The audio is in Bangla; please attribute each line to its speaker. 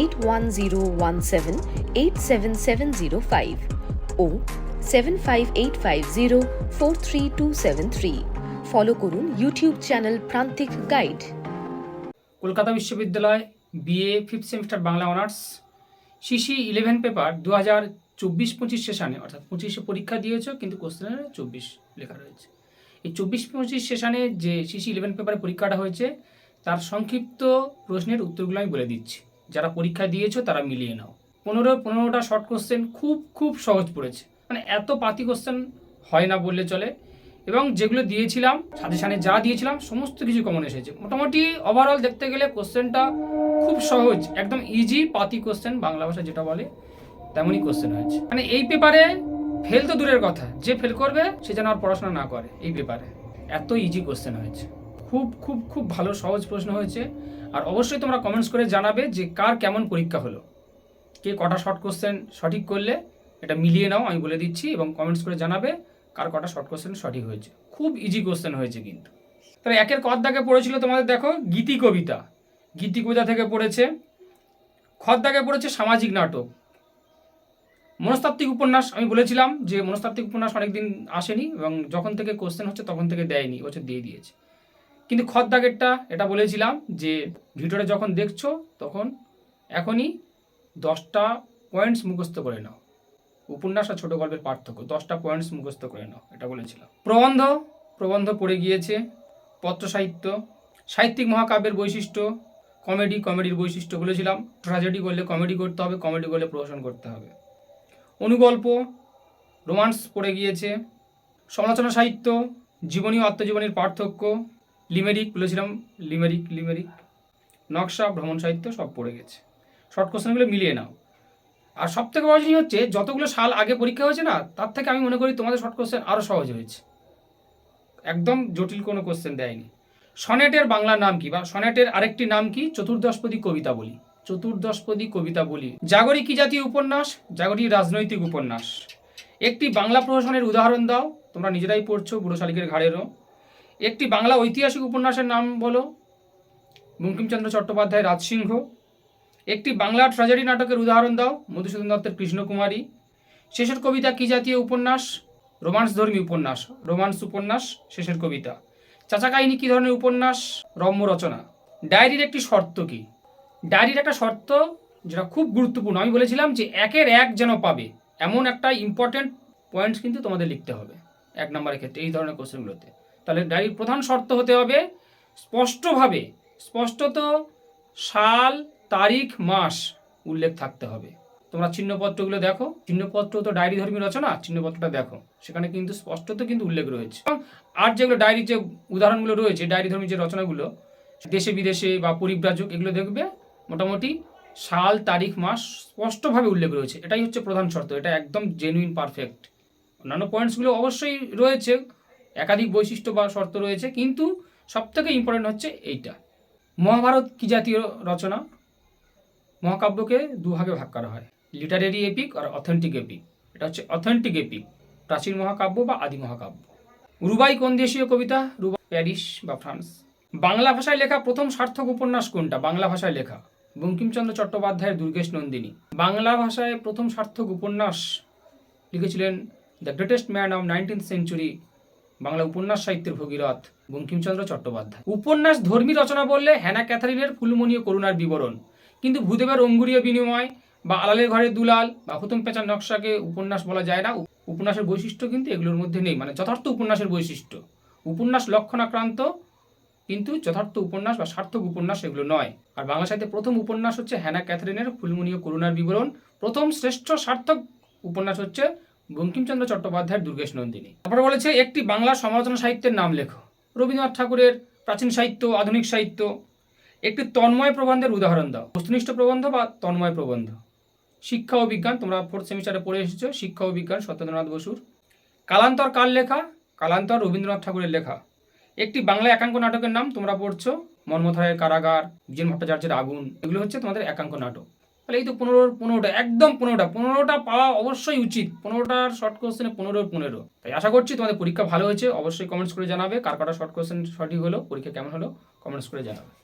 Speaker 1: eight one zero one seven eight seven seven zero five o seven five eight five zero four three two seven three follow করুন YouTube channel Prantik guide
Speaker 2: Kolkata বিশ্ববিদ্যালয় BA fifth semester Bangla honours CC eleven paper দু হাজার চব্বিশ পঁচিশ সেশনে অর্থাৎ পঁচিশে পরীক্ষা দিয়েছ, কিন্তু কোশ্চেনের চব্বিশ লেখা রয়েছে। এই চব্বিশ পঁচিশ সেশনে যে সিসি ইলেভেন পেপারে পরীক্ষাটা হয়েছে, তার সংক্ষিপ্ত প্রশ্নের উত্তরগুলো আমি বলে দিচ্ছি। যারা পরীক্ষা দিয়েছ তারা মিলিয়ে নাও। পনেরো, পনেরোটা শর্ট কোশ্চেন খুব খুব সহজ পড়েছে। মানে এত পাতি কোশ্চেন হয় না বললে চলে। এবং যেগুলো দিয়েছিলাম সাজেশানে যা দিয়েছিলাম, সমস্ত কিছু কমন এসেছে। মোটামুটি ওভারঅল দেখতে গেলে কোশ্চেনটা খুব সহজ, একদম ইজি পাতি কোশ্চেন বাংলা ভাষা যেটা বলে, তেমনই কোশ্চেন হয়েছে। মানে এই পেপারে ফেল তো দূরের কথা, যে ফেল করবে, সে যেন আর পড়াশোনা না করে, এই পেপারে এত ইজি কোশ্চেন হয়েছে। খুব খুব খুব ভালো, সহজ প্রশ্ন হয়েছে। আর অবশ্যই তোমরা কমেন্টস করে জানাবে যে কার কেমন পরীক্ষা হলো। কে কটা শর্ট কোশ্চেন সঠিক করলে এটা মিলিয়ে নাও, আমি বলে দিচ্ছি, এবং কমেন্টস করে জানাবে কার কটা শর্ট কোশ্চেন সঠিক হয়েছে। খুব ইজি কোশ্চেন হয়েছে কিন্তু। তবে একের কদ্দাকে পড়েছিল তোমাদের দেখো? গীতি কবিতা। গীতি কবিতা থেকে পড়েছে। খদ্দাকে পড়েছে সামাজিক নাটক। মনস্তাত্ত্বিক উপন্যাস, আমি বলেছিলাম যে মনস্তাত্ত্বিক উপন্যাস অনেকদিন আসেনি, এবং যখন থেকে কোশ্চেন হচ্ছে তখন থেকে দেয়নি বছর দিয়ে দিয়েছে। কিন্তু খদ্দাগেরটা এটা বলেছিলাম যে ভিডিওটা যখন দেখছ, তখন এখনই দশটা পয়েন্টস মুখস্থ করে নাও। উপন্যাস আর ছোট গল্পের পার্থক্য, দশটা পয়েন্টস মুখস্থ করে নাও, এটা বলেছিলাম। প্রবন্ধ প্রবন্ধ পড়ে গিয়েছে, পত্র সাহিত্য, সাহিত্যিক মহাকাব্যের বৈশিষ্ট্য, কমেডি, কমেডির বৈশিষ্ট্য বলেছিলাম। ট্র্যাজেডি করলে কমেডি করতে হবে কমেডি করলে প্রহসন করতে হবে। অনুগল্প রোমান্স পড়ে গিয়েছে, সমালোচনা সাহিত্য, জীবনী আত্মজীবনীর পার্থক্য লিমেরিক বলেছিলাম, লিমেরিক লিমেরিক। নকশা, ভ্রমণ সাহিত্য সব পড়ে গেছে। শর্ট কোশ্চেনগুলো মিলিয়ে নাও। আর সব থেকে বড় জিনিস হচ্ছে, যতগুলো সাল আগে পরীক্ষা হয়েছে না, তার থেকে আমি মনে করি তোমাদের শর্ট কোশ্চেন আরও সহজ হয়েছে। একদম জটিল কোনো কোশ্চেন দেয়নি। সনেটের বাংলা নাম কি? বা সনেটের আরেকটি নাম কি? চতুর্দশপদী কবিতা বলি। চতুর্দশপদী কবিতা বলি। জাগরি কি জাতীয় উপন্যাস জাগরি রাজনৈতিক উপন্যাস। একটি বাংলা প্রশাসনের উদাহরণ দাও। তোমরা নিজেরাই পড়ছো বুড়ো শালিকের ঘাড়েরও। একটি বাংলা ঐতিহাসিক উপন্যাসের নাম বলো। বঙ্কিমচন্দ্র চট্টোপাধ্যায়, রাজসিংহ। একটি বাংলা ট্র্যাজেডি নাটকের উদাহরণ দাও, মধুসূদন দত্তের কৃষ্ণকুমারী। শেষের কবিতা কি জাতীয় উপন্যাস? রোমান্স ধর্মী উপন্যাস, রোমান্স উপন্যাস, শেষের কবিতা। চাচা কাহিনী কী ধরনের উপন্যাস? রম্য রচনা। ডায়েরির একটি শর্ত কি? ডায়েরির একটা শর্ত যেটা খুব গুরুত্বপূর্ণ। আমি বলেছিলাম যে একের এক যেন পাবে। এমন একটা ইম্পর্ট্যান্ট পয়েন্টস কিন্তু তোমাদের লিখতে হবে। এক নম্বরের ক্ষেত্রে এই ধরনের কোশ্চেনগুলোতে তাহলে ডায়েরির প্রধান শর্ত হতে হবে স্পষ্টভাবে, স্পষ্টত সাল, তারিখ, মাস উল্লেখ থাকতে হবে। তোমরা চিহ্নপত্রগুলো দেখো। চিহ্নপত্র তো ডায়েরি ধর্মী রচনা, চিহ্নপত্রটা দেখো। সেখানে কিন্তু স্পষ্টত কিন্তু উল্লেখ রয়েছে। আর যেগুলো ডায়েরির যে উদাহরণগুলো রয়েছে ডায়েরি ধর্মী যে রচনাগুলো, দেশে বিদেশে বা পরিব্রাজক এগুলো দেখবে, মোটামুটি সাল, তারিখ, মাস স্পষ্টভাবে উল্লেখ রয়েছে। এটাই হচ্ছে প্রধান শর্ত। এটা একদম জেনুইন পারফেক্ট অন্যান্য পয়েন্টসগুলো অবশ্যই রয়েছে। একাধিক বৈশিষ্ট্য বা শর্ত রয়েছে, কিন্তু সবথেকে ইম্পর্টেন্ট হচ্ছে এইটা। মহাভারত কি জাতীয় রচনা? মহাকাব্যকে দুভাগে ভাগ করা হয়। লিটারেরি এপিক আর অথেন্টিক এপিক এটা হচ্ছে অথেন্টিক এপিক প্রাচীন মহাকাব্য বা আদি মহাকাব্য। রুবাই কোন দেশীয় কবিতা? রুবাই, প্যারিস বা ফ্রান্স। বাংলা ভাষায় লেখা প্রথম সার্থক উপন্যাস কোনটা? বাংলা ভাষায় লেখা। বঙ্কিমচন্দ্র চট্টোপাধ্যায়ের দুর্গেশ নন্দিনী। বাংলা ভাষায় প্রথম সার্থক উপন্যাস লিখেছিলেন the greatest man of nineteenth century Bangla উপন্যাস সাহিত্যের ভগীরথ বঙ্কিমচন্দ্র চট্টোপাধ্যায়। উপন্যাস ধর্মী রচনা বললে হ্যানা ক্যাথারিনের ফুলমণি করুণার বিবরণ। কিন্তু ভূদেবের অঙ্গুরীয় বিনিময় বা আলালের ঘরের দুলাল বা হুতুম পেঁচার নকশাকে উপন্যাস বলা যায় না। উপন্যাসের বৈশিষ্ট্য কিন্তু এগুলোর মধ্যে নেই মানে যথার্থ উপন্যাসের বৈশিষ্ট্য। উপন্যাস লক্ষণাক্রান্ত, কিন্তু যথার্থ উপন্যাস বা সার্থক উপন্যাস এগুলো নয়। আর বাংলা সাহিত্যে প্রথম উপন্যাস হচ্ছে হ্যানা ক্যাথারিনের ফুলমণি ও করুণার বিবরণ। প্রথম শ্রেষ্ঠ সার্থক উপন্যাস হচ্ছে বঙ্কিমচন্দ্র চট্টোপাধ্যায়ের দুর্গেশ নন্দিনী। তারপরে বলেছে, একটি বাংলা সমালোচনা সাহিত্যের নাম লেখো। রবীন্দ্রনাথ ঠাকুরের প্রাচীন সাহিত্য, আধুনিক সাহিত্য। একটি তন্ময় প্রবন্ধের উদাহরণ দাও। বস্তুনিষ্ঠ প্রবন্ধ বা তন্ময় প্রবন্ধ? শিক্ষা ও বিজ্ঞান, তোমরা ফোর্থ সেমিস্টারে পড়ে এসেছ। শিক্ষা ও বিজ্ঞান, সত্যেন্দ্রনাথ বসুর। কালান্তর কার লেখা? কালান্তর রবীন্দ্রনাথ ঠাকুরের লেখা। একটি বাংলা একাঙ্ক নাটকের নাম তোমরা পড়ছো মন্মথরায়ের কারাগার, বিজন ভট্টাচার্যের আগুন। এগুলো হচ্ছে তোমাদের একাঙ্ক নাটক। তাহলে এই তো পনেরোর পনেরোটা, একদম পনেরোটা। পনেরোটা পাওয়া অবশ্যই উচিত। পনেরোটার শর্ট কোশ্চেনে পনেরোর পনেরো তাই আশা করছি তোমাদের পরীক্ষা ভালো হয়েছে। অবশ্যই কমেন্টস করে জানাবে। কার কাটা শর্ট কোশ্চেন সঠিক হলো? পরীক্ষা কেমন হলো? কমেন্টস করে জানাবে।